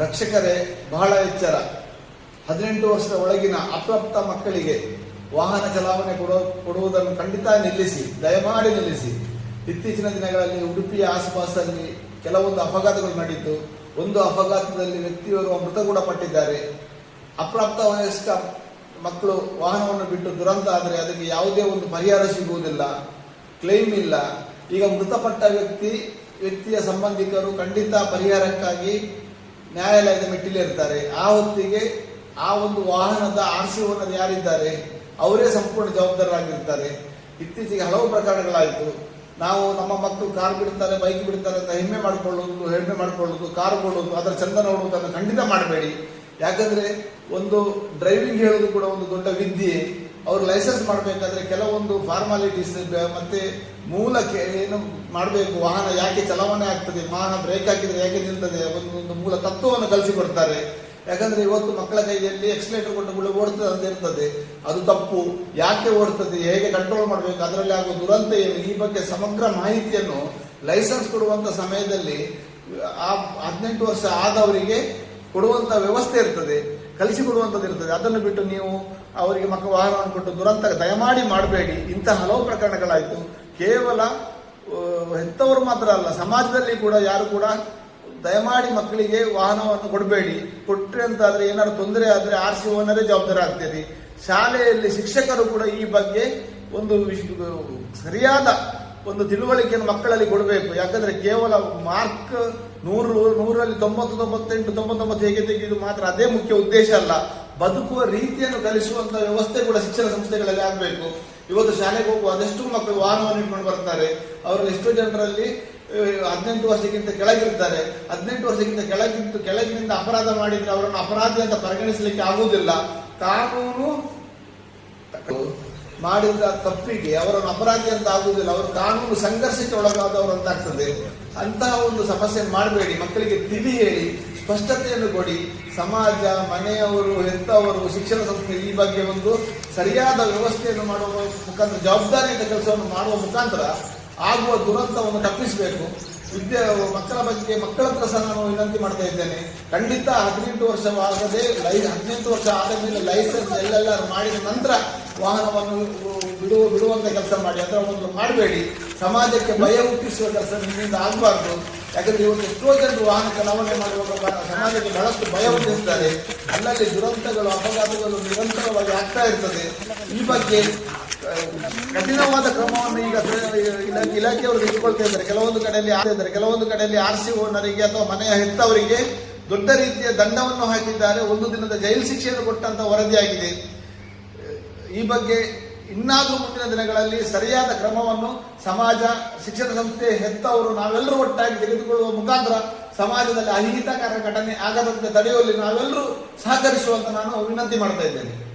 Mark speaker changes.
Speaker 1: ರಕ್ಷಕರೇ, ಬಹಳ ಎಚ್ಚರ. ಹದಿನೆಂಟು ವರ್ಷದ ಒಳಗಿನ ಅಪ್ರಾಪ್ತ ಮಕ್ಕಳಿಗೆ ವಾಹನ ಚಲಾವಣೆ ಕೊಡೋ, ಕೊಡುವುದನ್ನು ಖಂಡಿತ ನಿಲ್ಲಿಸಿ, ದಯಮಾಡಿ ನಿಲ್ಲಿಸಿ. ಇತ್ತೀಚಿನ ದಿನಗಳಲ್ಲಿ ಉಡುಪಿಯ ಆಸುಪಾಸಲ್ಲಿ ಕೆಲವೊಂದು ಅಪಘಾತಗಳು ನಡೆಯಿತು ಒಂದು ಅಪಘಾತದಲ್ಲಿ ವ್ಯಕ್ತಿಯವರು ಮೃತ ಕೂಡ ಪಟ್ಟಿದ್ದಾರೆ. ಅಪ್ರಾಪ್ತ ವಯಸ್ಕ ಮಕ್ಕಳು ವಾಹನವನ್ನು ಬಿಟ್ಟು ದುರಂತ ಆದರೆ ಅದಕ್ಕೆ ಯಾವುದೇ ಒಂದು ಪರಿಹಾರ ಸಿಗುವುದಿಲ್ಲ, ಕ್ಲೈಮ್ ಇಲ್ಲ. ಈಗ ಮೃತಪಟ್ಟ ವ್ಯಕ್ತಿ, ವ್ಯಕ್ತಿಯ ಸಂಬಂಧಿಕರು ಖಂಡಿತ ಪರಿಹಾರಕ್ಕಾಗಿ ನ್ಯಾಯಾಲಯದ ಮೆಟ್ಟಿಲಿರ್ತಾರೆ ಆ ಹೊತ್ತಿಗೆ ಆ ಒಂದು ವಾಹನದ ಆರ್ ಸಿ ಓನರ್ ಯಾರಿದ್ದಾರೆ, ಅವರೇ ಸಂಪೂರ್ಣ ಜವಾಬ್ದಾರರಾಗಿರ್ತಾರೆ. ಇತ್ತೀಚೆಗೆ ಹಲವು ಪ್ರಕರಣಗಳಾಯಿತು. ನಾವು ನಮ್ಮ ಮಕ್ಕಳು ಕಾರ್ ಬಿಡ್ತಾರೆ, ಬೈಕ್ ಬಿಡ್ತಾರೆ ಅಂತ ಹೆಮ್ಮೆ ಮಾಡ್ಕೊಳ್ಳೋದು ಹೆಮ್ಮೆ ಮಾಡ್ಕೊಳ್ಳೋದು, ಕಾರ್ ಕೊಡೋದು, ಅದರ ಚಂದ ನೋಡುವುದನ್ನು ಖಂಡಿತ ಮಾಡಬೇಡಿ. ಯಾಕಂದ್ರೆ ಒಂದು ಡ್ರೈವಿಂಗ್ ಹೇಳೋದು ಕೂಡ ಒಂದು ದೊಡ್ಡ ವಿದ್ಯೆ. ಅವರು ಲೈಸೆನ್ಸ್ ಮಾಡಬೇಕಾದ್ರೆ ಕೆಲವೊಂದು ಫಾರ್ಮಾಲಿಟೀಸ್ ಮತ್ತೆ ಮೂಲಕ್ಕೆ ಏನು ಮಾಡಬೇಕು? ವಾಹನ ಯಾಕೆ ಚಲಾವಣೆ ಆಗ್ತದೆ? ವಾಹನ ಬ್ರೇಕ್ ಹಾಕಿದ್ರೆ ಯಾಕೆ ನಿಲ್ತದೆ? ಒಂದು ಮೂಲ ತತ್ವವನ್ನು ಕಲಿಸಿಕೊಡ್ತಾರೆ. ಯಾಕಂದ್ರೆ ಇವತ್ತು ಮಕ್ಕಳ ಕೈಯಲ್ಲಿ ಎಕ್ಸಲೇಟರ್ ಕೊಟ್ಟು ಕೂಡ ಓಡ್ತದೆ ಅಂತ ಇರ್ತದೆ. ಅದು ತಪ್ಪು. ಯಾಕೆ ಓಡ್ತದೆ? ಹೇಗೆ ಕಂಟ್ರೋಲ್ ಮಾಡಬೇಕು? ಅದರಲ್ಲಿ ಆಗುವ ದುರಂತ ಏನು? ಈ ಬಗ್ಗೆ ಸಮಗ್ರ ಮಾಹಿತಿಯನ್ನು ಲೈಸೆನ್ಸ್ ಕೊಡುವಂತ ಸಮಯದಲ್ಲಿ ಆ ಹದಿನೆಂಟು ವರ್ಷ ಆದವರಿಗೆ ಕೊಡುವಂತ ವ್ಯವಸ್ಥೆ ಇರ್ತದೆ. ಕಲಿಸಿಕೊಡುವಂಥದ್ದು ಇರ್ತದೆ. ಅದನ್ನು ಬಿಟ್ಟು ನೀವು ಅವರಿಗೆ ಮಕ್ಕಳ ವಾಹನವನ್ನು ಕೊಟ್ಟು ದುರಂತ ದಯಮಾಡಿ ಮಾಡಬೇಡಿ. ಇಂತಹ ಹಲವು ಪ್ರಕರಣಗಳಾಯಿತು. ಕೇವಲ ಎಂಥವರು ಮಾತ್ರ ಅಲ್ಲ, ಸಮಾಜದಲ್ಲಿ ಕೂಡ ಯಾರು ಕೂಡ ದಯಮಾಡಿ ಮಕ್ಕಳಿಗೆ ವಾಹನವನ್ನು ಕೊಡಬೇಡಿ. ಕೊಟ್ಟರೆ ಅಂತಾದ್ರೆ ಏನಾದ್ರು ತೊಂದರೆ ಆದರೆ ಆರ್ ಸಿ ಓನರೇ ಜವಾಬ್ದಾರಿ ಆಗ್ತೀರಿ ಶಾಲೆಯಲ್ಲಿ ಶಿಕ್ಷಕರು ಕೂಡ ಈ ಬಗ್ಗೆ ಒಂದು ಸರಿಯಾದ ಒಂದು ತಿಳುವಳಿಕೆಯನ್ನು ಮಕ್ಕಳಲ್ಲಿ ಕೊಡಬೇಕು. ಯಾಕಂದ್ರೆ ಕೇವಲ ಮಾರ್ಕ್ ನೂರು, ನೂರಲ್ಲಿ ತೊಂಬತ್ತು, ತೊಂಬತ್ತೆಂಟು, ತೊಂಬತ್ತೊಂಬತ್ತು ಹೇಗೆ ತೆಗೆದು ಮಾತ್ರ ಅದೇ ಮುಖ್ಯ ಉದ್ದೇಶ ಅಲ್ಲ. ಬದುಕುವ ರೀತಿಯನ್ನು ಕಲಿಸುವಂತ ವ್ಯವಸ್ಥೆ ಕೂಡ ಶಿಕ್ಷಣ ಸಂಸ್ಥೆಗಳಲ್ಲಿ ಆಗಬೇಕು. ಇವತ್ತು ಶಾಲೆಗೆ ಹೋಗುವ ಅದೆಷ್ಟು ಮಕ್ಕಳು ವಾಹನವನ್ನು ಇಟ್ಕೊಂಡು ಬರ್ತಾರೆ. ಅವರಲ್ಲಿ ಎಷ್ಟೋ ಜನರಲ್ಲಿ ಹದಿನೆಂಟು ವರ್ಷಕ್ಕಿಂತ ಕೆಳಗಿರ್ತಾರೆ. ಹದಿನೆಂಟು ವರ್ಷಕ್ಕಿಂತ ಕೆಳಗಿಂತ ಕೆಳಗಿನಿಂದ ಅಪರಾಧ ಮಾಡಿದ್ರೆ ಅವರನ್ನು ಅಪರಾಧಿ ಅಂತ ಪರಿಗಣಿಸಲಿಕ್ಕೆ ಆಗುವುದಿಲ್ಲ. ಕಾನೂನು ಮಾಡಿದ ತಪ್ಪಿಗೆ ಅವರನ್ನು ಅಪರಾಧಿ ಅಂತ ಆಗುವುದಿಲ್ಲ. ಅವರು ಕಾನೂನು ಸಂಘರ್ಷಕ್ಕೆ ಒಳಗಾದವರು ಅಂತ ಆಗ್ತದೆ. ಅಂತಹ ಒಂದು ಸಮಸ್ಯೆ ಮಾಡಬೇಡಿ. ಮಕ್ಕಳಿಗೆ ತಿಳಿ ಹೇಳಿ, ಸ್ಪಷ್ಟತೆಯನ್ನು ಕೊಡಿ. ಸಮಾಜ, ಮನೆಯವರು, ಹೆತ್ತವರು, ಶಿಕ್ಷಣ ಸಂಸ್ಥೆ ಈ ಬಗ್ಗೆ ಒಂದು ಸರಿಯಾದ ವ್ಯವಸ್ಥೆಯನ್ನು ಮಾಡುವ ಮುಖಾಂತರ, ಜವಾಬ್ದಾರಿಯಿಂದ ಕೆಲಸವನ್ನು ಮಾಡುವ ಮುಖಾಂತರ ಆಗುವ ದುರಂತವನ್ನು ತಪ್ಪಿಸಬೇಕು. ವಿದ್ಯೆ, ಮಕ್ಕಳ ಬಗ್ಗೆ ಮಕ್ಕಳ ಹತ್ರ ಸಹ ನಾನು ವಿನಂತಿ ಮಾಡ್ತಾ ಇದ್ದೇನೆ. ಖಂಡಿತ ಹದಿನೆಂಟು ವರ್ಷವಾಗದೆ ಲೈ, ಹದಿನೆಂಟು ವರ್ಷ ಆದ ಮೇಲೆ ಲೈಸೆನ್ಸ್ ಎಲ್ಲೆಲ್ಲ ಮಾಡಿದ ನಂತರ ವಾಹನವನ್ನು ಬಿಡುವ ಬಿಡುವಂಥ ಕೆಲಸ ಮಾಡಿ ಅದರ ಒಂದು ಮಾಡಬೇಡಿ. ಸಮಾಜಕ್ಕೆ ಭಯ ಹುಟ್ಟಿಸುವ ಕೆಲಸ ನಿಮ್ಮಿಂದ ಆಗಬಾರ್ದು. ಯಾಕಂದ್ರೆ ಇವತ್ತು ಎಷ್ಟೋ ಜನರು ವಾಹನ ಚಲಾವಣೆ ಮಾಡುವಾಗ ಸಮಾಜಕ್ಕೆ ಬಹಳಷ್ಟು ಭಯ ಹುಟ್ಟಿಸ್ತಾರೆ. ಅಲ್ಲಲ್ಲಿ ದುರಂತಗಳು, ಅಪಘಾತಗಳು ನಿರಂತರವಾಗಿ ಆಗ್ತಾ ಇರ್ತದೆ. ಈ ಬಗ್ಗೆ ಕಠಿಣವಾದ ಕ್ರಮವನ್ನು ಈಗ ಇಲಾ- ಇಲಾಖೆಯವರು ತೆಗೆದುಕೊಳ್ತಾ ಇದ್ದಾರೆ. ಕೆಲವೊಂದು ಕಡೆಯಲ್ಲಿ ಆಗ್ತಾ ಇದ್ದಾರೆ ಕೆಲವೊಂದು ಕಡೆಯಲ್ಲಿ ಆರ್ ಸಿ ಓನರಿಗೆ ಅಥವಾ ಮನೆಯ ಹೆತ್ತವರಿಗೆ ದೊಡ್ಡ ರೀತಿಯ ದಂಡವನ್ನು ಹಾಕಿದ್ದಾರೆ. ಒಂದು ದಿನದ ಜೈಲು ಶಿಕ್ಷೆಯನ್ನು ಕೊಟ್ಟಂತ ವರದಿಯಾಗಿದೆ. ಈ ಬಗ್ಗೆ ಇನ್ನಾದರೂ ಮುಂದಿನ ದಿನಗಳಲ್ಲಿ ಸರಿಯಾದ ಕ್ರಮವನ್ನು ಸಮಾಜ, ಶಿಕ್ಷಣ ಸಂಸ್ಥೆ ಹೆತ್ತವರು ನಾವೆಲ್ಲರೂ ಒಟ್ಟಾಗಿ ತೆಗೆದುಕೊಳ್ಳುವ ಮುಖಾಂತರ ಸಮಾಜದಲ್ಲಿ ಅಹಿತಕರ ಘಟನೆ ಆಗದಂತೆ ತಡೆಯುವಲ್ಲಿ ನಾವೆಲ್ಲರೂ ಸಹಕರಿಸುವಂತ ನಾನು ವಿನಂತಿ ಮಾಡ್ತಾ ಇದ್ದೇನೆ.